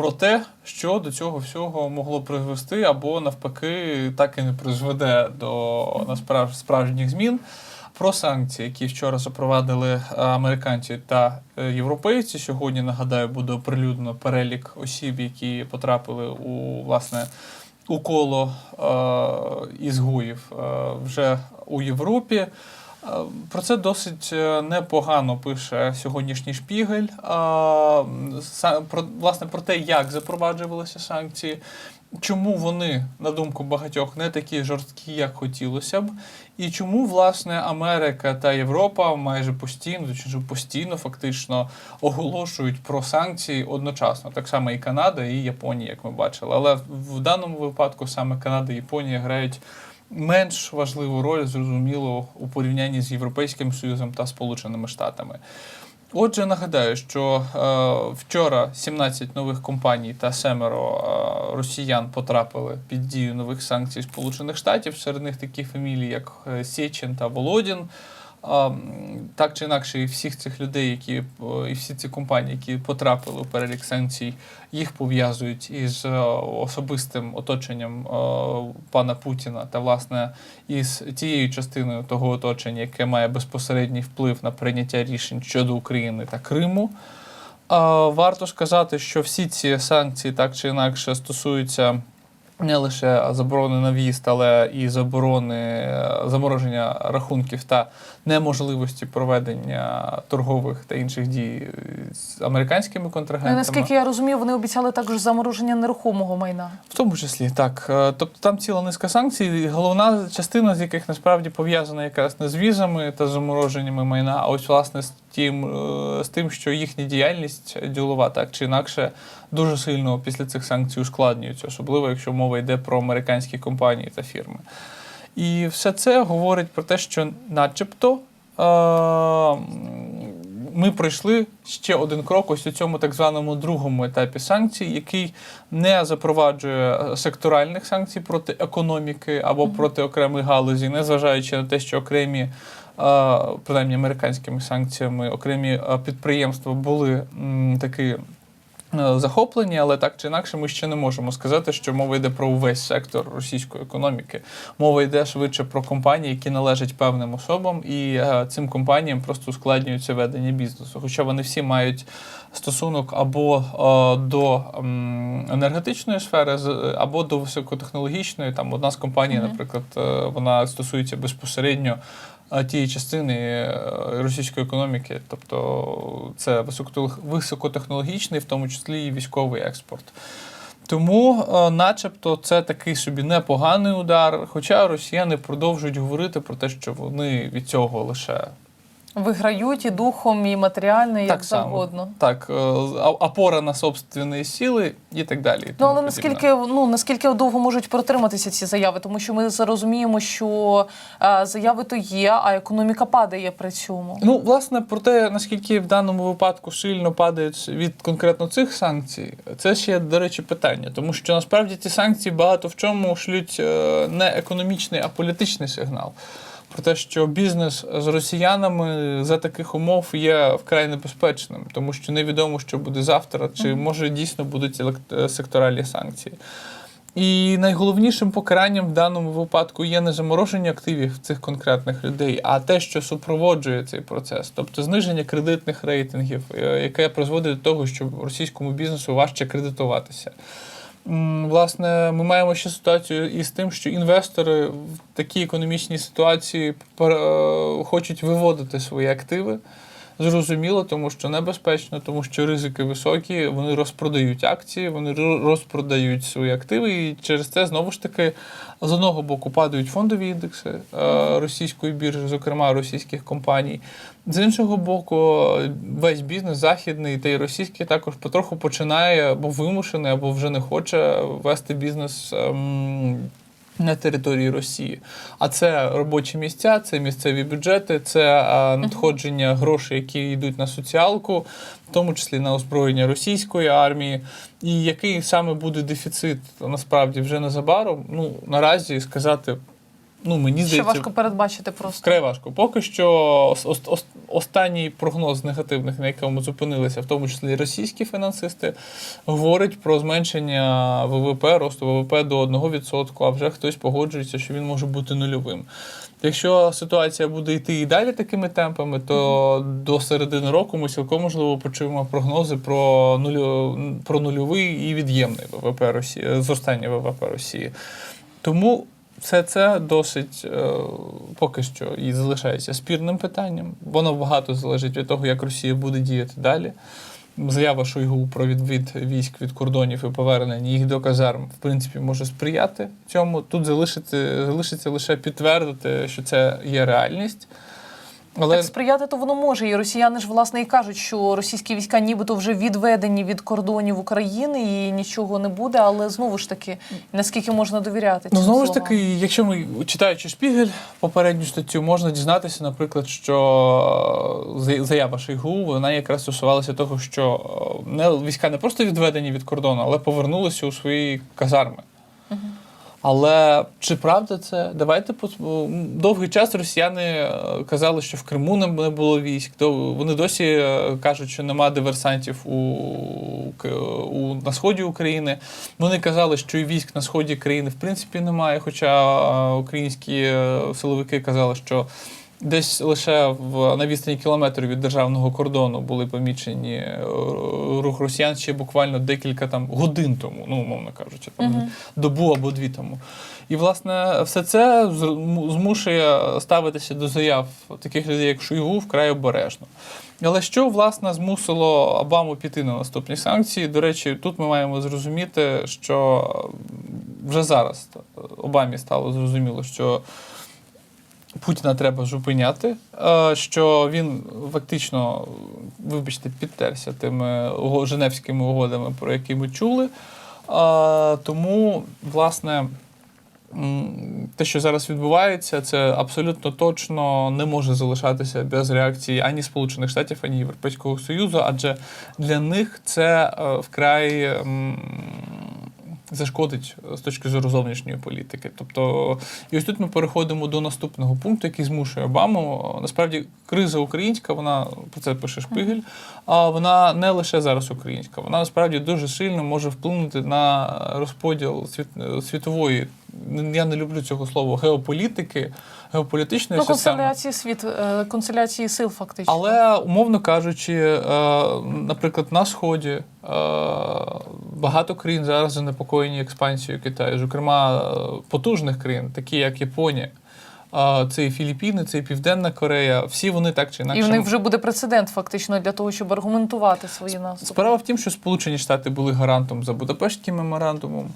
про те, що до цього всього могло призвести, або навпаки, так і не призведе до насправ- справжніх змін. Про санкції, які вчора запровадили е, американці та е, європейці. Сьогодні нагадаю, буде оприлюднено перелік осіб, які потрапили у власне у коло е, ізгоїв е, вже у Європі. Е, Про це досить е, непогано пише сьогоднішній шпігель. Е, Про, власне, про те, як запроваджувалися санкції, чому вони, на думку багатьох, не такі жорсткі, як хотілося б, і чому, власне, Америка та Європа майже постійно, постійно фактично оголошують про санкції одночасно. Так само і Канада, і Японія, як ми бачили. Але в даному випадку саме Канада і Японія грають менш важливу роль, зрозуміло, у порівнянні з Європейським Союзом та Сполученими Штатами. Отже, нагадаю, що е, вчора 17 нових компаній та семеро е, росіян потрапили під дію нових санкцій Сполучених Штатів. Серед них такі фамілії, як е, Сєчин та Володін. Так чи інакше, і всіх цих людей, які е, і всі ці компанії, які потрапили у перелік санкцій, їх пов'язують із е, особистим оточенням е, пана Путіна та власне із тією частиною того оточення, яке має безпосередній вплив на прийняття рішень щодо України та Криму. Варто сказати, що всі ці санкції так чи інакше стосуються не лише заборони на в'їзд, але і заборони е, замороження рахунків та неможливості проведення торгових та інших дій з американськими Ну, контрагентами. наскільки я розумію, вони обіцяли також замороження нерухомого майна. В тому числі так. Е, Тобто там ціла низка санкцій, головна частина з яких насправді пов'язана якраз не з візами та замороженнями майна, а ось власне з тим, е, з тим, що їхня діяльність ділова так чи інакше дуже сильно після цих санкцій ускладнюється, особливо якщо мова йде про американські компанії та фірми. І все це говорить про те, що, начебто, е, ми пройшли ще один крок ось у цьому так званому другому етапі санкцій, який не запроваджує е, секторальних санкцій проти економіки або проти окремих галузі, незважаючи на те, що окремі. е, Принаймні американськими санкціями окремі підприємства були е, захоплені, але так чи інакше ми ще не можемо сказати, що мова йде про увесь сектор російської економіки. Мова йде швидше про компанії, які належать певним особам, і е, цим компаніям просто ускладнюється ведення бізнесу. Хоча вони всі мають стосунок або е, до енергетичної сфери, або до високотехнологічної. Там одна з компаній, наприклад, е, вона стосується безпосередньо е, тієї частини е, російської економіки, тобто це високотех- високотехнологічний, в тому числі і військовий експорт. Тому, е, начебто, це такий собі непоганий удар. Хоча росіяни продовжують говорити про те, що вони від цього лише Виграють і духом, і матеріально, і як само завгодно. так, е, опора на собственні сили і так далі. і Ну але наскільки ну наскільки довго можуть протриматися ці заяви? Тому що ми розуміємо, що е, заяви то є, а економіка падає при цьому. Ну, власне, про те, наскільки в даному випадку сильно падають від конкретно цих санкцій, це ще, до речі, питання. Тому що насправді ці санкції багато в чому шлють е, не економічний, а політичний сигнал. Про те, що бізнес з росіянами за таких умов є вкрай небезпечним, тому що невідомо, що буде завтра, чи може дійсно будуть е, секторальні санкції. І найголовнішим покаранням в даному випадку є не замороження активів цих конкретних людей, а те, що супроводжує цей процес, тобто зниження кредитних рейтингів, е, яке призводить до того, що російському бізнесу важче кредитуватися. Власне, ми маємо ще ситуацію із тим, що інвестори в такій економічній ситуації е, хочуть виводити свої активи. Зрозуміло, тому що небезпечно, тому що ризики високі, вони розпродають акції, вони розпродають свої активи, і через це знову ж таки з одного боку падають фондові індекси е, російської біржі, зокрема російських компаній. З іншого боку, весь бізнес західний та й російський також потроху починає або вимушений, або вже не хоче вести бізнес. На території Росії. А це робочі місця, це місцеві бюджети, це е, надходження грошей, які йдуть на соціалку, в тому числі на озброєння російської армії. І який саме буде дефіцит насправді вже незабаром, ну наразі сказати ну мені Ще важко передбачити просто. Вкрай важко. Поки що ос- ос- ос- останній прогноз негативних, на якому зупинилися, в тому числі російські фінансисти, говорить про зменшення ВВП, росту ВВП до 1%, а вже хтось погоджується, що він може бути нульовим. Якщо ситуація буде йти і далі такими темпами, то до середини року ми цілком можливо почуємо прогнози про нулю, про нульовий і від'ємний ВВП Росії, зростання ВВП Росії. Тому все це досить е, поки що і залишається спірним питанням. Воно багато залежить від того, як Росія буде діяти далі. Заява Шойгу про відвід військ від кордонів і повернення їх до казарм, в принципі, може сприяти цьому. Тут залишити, залишиться лише підтвердити, що це є реальність. Але Так сприяти то воно може. І росіяни ж власне і кажуть, що російські війська нібито вже відведені від кордонів України і нічого не буде. Але знову ж таки, наскільки можна довіряти Ну, знову ж таки, якщо ми читаючи Шпігель, попередню статтю, можна дізнатися, наприклад, що е, за- заява Шойгу, вона якраз стосувалася того, що е, не війська не просто відведені від кордону, але повернулися у свої казарми. Але чи правда це? Давайте довгий час росіяни е, казали, що в Криму не було військ. Вони досі е, кажуть, що нема диверсантів у, у на сході України. Вони казали, що і військ на сході країни в принципі немає. Хоча е, українські силовики казали, що десь лише в на відстані кілометрів від державного кордону були помічені е, рух росіян ще буквально декілька там годин тому, ну умовно кажучи, там Мгм. добу або дві тому. І, власне, все це змушує ставитися до заяв таких людей, як Шойгу, вкрай обережно. Але що, власне, змусило Обаму піти на наступні санкції? До речі, тут ми маємо зрозуміти, що вже зараз Обамі стало зрозуміло, що Путіна треба зупиняти, е, що він фактично, вибачте, підтерся тими Женевськими угодами, про які ми чули. Е, Тому, власне, те, що зараз відбувається, це абсолютно точно не може залишатися без реакції ані Сполучених Штатів, ані Європейського Союзу, адже для них це е, вкрай. Зашкодить з точки зору зовнішньої політики. Тобто, і ось тут ми переходимо до наступного пункту, який змушує Обаму. Насправді, криза українська, вона про це пише Шпигель, а вона не лише зараз українська, вона насправді дуже сильно може вплинути на розподіл світ, світової. Я не люблю цього слова геополітики, геополітичної ну, консоляції світ, е, консоляції сил, фактично. Але умовно кажучи, е, наприклад, на сході е, багато країн зараз занепокоєні експансією Китаю, зокрема потужних країн, такі як Японія. Це і Філіппіни, це і Південна Корея. Всі вони так чи інакше І в них вже буде прецедент, фактично, для того, щоб аргументувати свої наступи. Справа в тім, що Сполучені Штати були гарантом за Будапештським меморандумом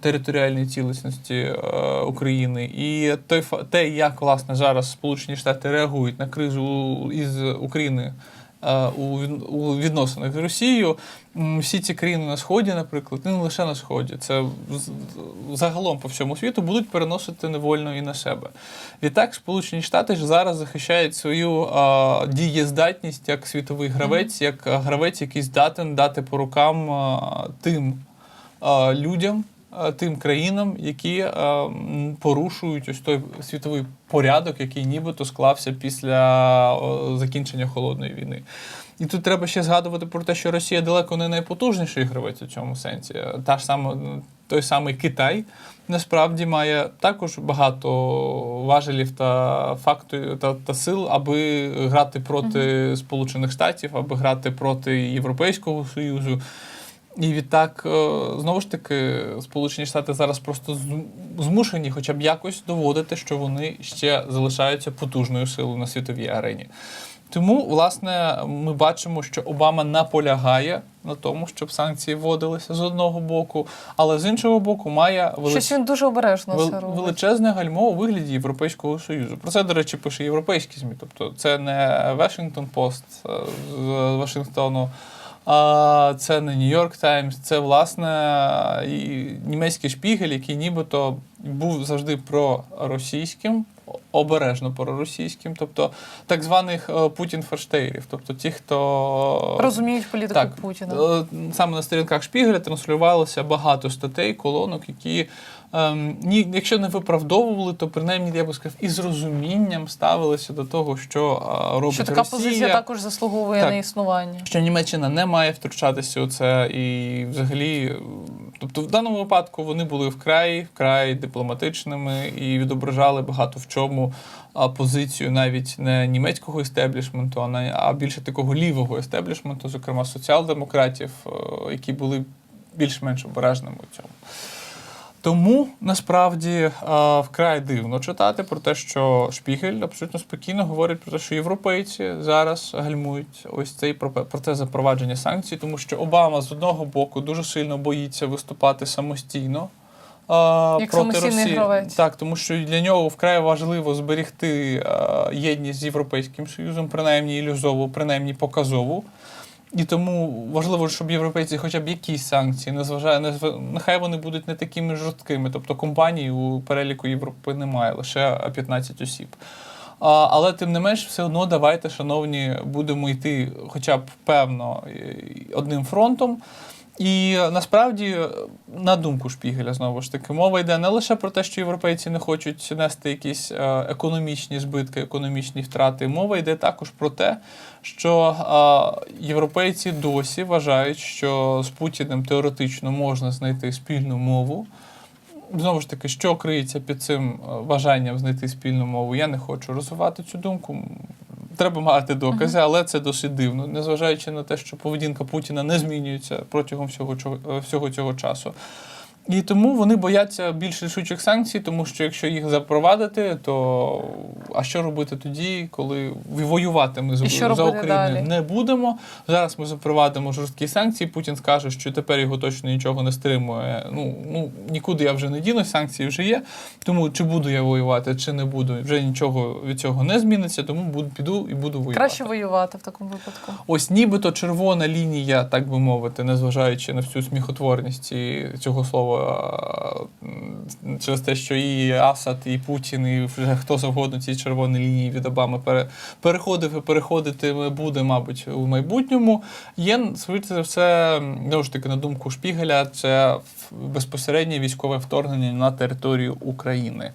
територіальної цілісності е, України, і той те, як власне зараз Сполучені Штати реагують на кризу із України. Е, У відносинах з Росією всі ці країни на сході, наприклад, не лише на сході, це загалом по всьому світу будуть переносити невольно і на себе. Відтак, Сполучені Штати ж зараз захищають свою а, дієздатність як світовий гравець, як гравець, який здатен дати по рукам а, тим а, людям, тим країнам, які порушують ось той світовий порядок, який нібито склався після закінчення холодної війни. І тут треба ще згадувати про те, що Росія далеко не найпотужніший гравець у цьому сенсі. Та ж сама, той самий Китай насправді має також багато важелів та фактів та, та сил, аби грати проти Сполучених Штатів, аби грати проти Європейського Союзу. І відтак, е, знову ж таки, Сполучені Штати зараз просто змушені хоча б якось доводити, що вони ще залишаються потужною силою на світовій арені. Тому, власне, ми бачимо, що Обама наполягає на тому, щоб санкції вводилися з одного боку, але з іншого боку, має велич... Він дуже обережно вел- величезне гальмо у вигляді Європейського Союзу. Про це, до речі, пише європейські ЗМІ. Тобто це не Washington Post е, з Вашингтону, це не Нью-Йорк Таймс, це власне і німецький шпігель, який нібито був завжди проросійським, обережно проросійським, тобто так званих е, Путін ферштейрів, тобто ті, хто Розуміють політику так, Путіна. е, Саме на сторінках Шпігеля транслювалося багато статей, колонок, які, ні, якщо не виправдовували, то принаймні, я би сказав, із розумінням ставилися до того, що е, робить Що така Росія. позиція також заслуговує Так. на існування. Що Німеччина не має втручатися у це, і взагалі, е, тобто в даному випадку вони були вкрай вкрай дипломатичними і відображали багато в чому позицію навіть не німецького естеблішменту, а більше такого лівого естеблішменту, зокрема соціал-демократів, е, які були більш-менш обережними у цьому. Тому насправді е, вкрай дивно читати про те, що Шпігель абсолютно спокійно говорить про те, що європейці зараз гальмують ось цей процес запровадження санкцій, тому що Обама з одного боку дуже сильно боїться виступати самостійно. е, Як проти Росії. гравець. Так, тому що для нього вкрай важливо зберегти е, єдність з Європейським Союзом, принаймні ілюзову, принаймні показову. І тому важливо, щоб європейці хоча б якісь санкції, незважає, незв- нехай вони будуть не такими жорсткими. Тобто компаній у переліку Європи немає, лише 15 осіб. А, але тим не менш, все одно давайте, шановні, будемо йти хоча б певно одним фронтом. І насправді, на думку Шпігеля, знову ж таки, мова йде не лише про те, що європейці не хочуть нести якісь е, економічні збитки, економічні втрати. Мова йде також про те, що е, європейці досі вважають, що з Путіним теоретично можна знайти спільну мову. Знову ж таки, що криється під цим е, бажанням знайти спільну мову, я не хочу розвивати цю думку. Треба мати докази, але це досить дивно, незважаючи на те, що поведінка Путіна не змінюється протягом всього, всього цього часу. І тому вони бояться більш рішучих санкцій, тому що якщо їх запровадити, то а що робити тоді, коли воювати ми з за Україну не будемо. Зараз ми запровадимо жорсткі санкції. Путін скаже, що тепер його точно нічого не стримує. Ну ну нікуди я вже не дінусь, санкції вже є. Тому чи буду я воювати, чи не буду, вже нічого від цього не зміниться. Тому буду піду і буду воювати. Краще воювати в такому випадку. Ось нібито червона лінія, так би мовити, незважаючи на всю сміхотворність цього слова е, через те, що і Асад, і Путін, і вже хто завгодно ці червоні лінії від Обами пере, переходив і переходити буде, мабуть, у майбутньому. Є за все, знову ж таки, на думку Шпігеля, це безпосереднє військове вторгнення на територію України.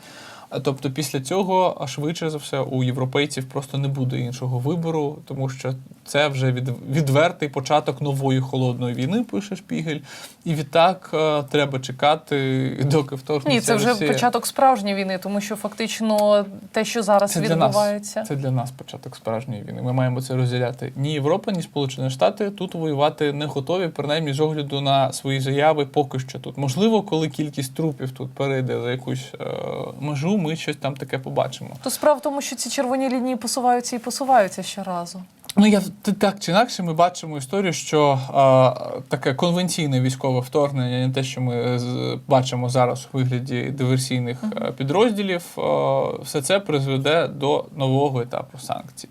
Тобто після цього, швидше за все, у європейців просто не буде іншого вибору, тому що це вже від, відвертий початок нової холодної війни, пише Шпігель. І відтак е, треба чекати, доки вторгнеться Ні, це вже Росія. початок справжньої війни, тому що фактично те, що зараз Це для нас. відбувається. Це для нас початок справжньої війни. Ми маємо це розділяти. Ні Європа, ні Сполучені Штати тут воювати не готові, принаймні з огляду на свої заяви поки що тут. Можливо, коли кількість трупів тут перейде за якусь е, межу, ми щось там таке побачимо. То справа в тому, що ці червоні лінії посуваються і посуваються щоразу. Ну, я так чи інакше, ми бачимо історію, що е, таке конвенційне військове вторгнення, не те, що ми е, бачимо зараз у вигляді диверсійних е, підрозділів, е, все це призведе до нового етапу санкцій.